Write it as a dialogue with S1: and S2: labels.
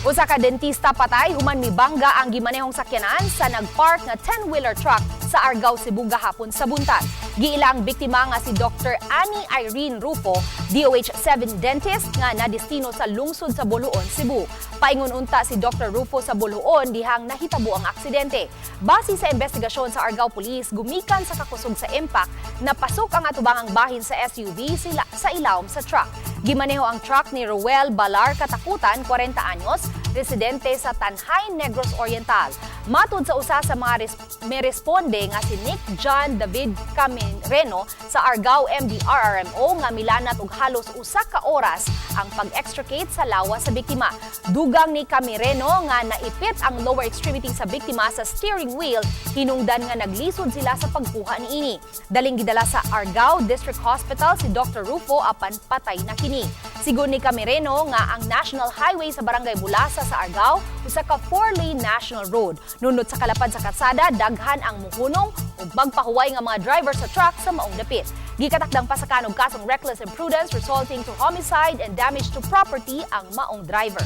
S1: Usa ka dentista patay human mibangga ang gimanehong sakyanan sa nagpark nga 10-wheeler truck sa Argao, Cebu gahapon sa buntag. Giila ang biktima nga si Dr. Annie Irene Rufo, DOH-7 dentist nga nadestino sa lungsod sa Buluon, Cebu. Paingon unta si Dr. Rufo sa Buluon dihang nahitabo ang aksidente. Base sa investigasyon sa Argao Police, gumikan sa kakusog sa impact na pasok ang atubangang bahin sa SUV sila sa ilawom sa truck. Gimaneho ang truck ni Ruel Balar Katakutan, 40 anyos, residente sa Tanhay, Negros Oriental. Matod sa usa sa mga res- may responde nga si Nick John David Caminreno sa Argao MDRRMO nga milanat og halos usa ka oras ang pag-extricate sa lawa sa biktima. Dugang ni Camireno nga naipit ang lower extremity sa biktima sa steering wheel, hinungdan nga naglisod sila sa pagkuha niini. Daling gidala sa Argao District Hospital si Dr. Rufo apan patay na kini. Sigon ni Camireno nga ang National Highway sa Barangay Bulasa sa Argao usa ka four-lane national road. Nunod sa kalapad sa kalsada, daghan ang muhunong ug magpahuway nga mga driver sa truck sa maong dapit. Gikatakdang pasakan og kasong reckless imprudence resulting to homicide and damage to property ang maong driver.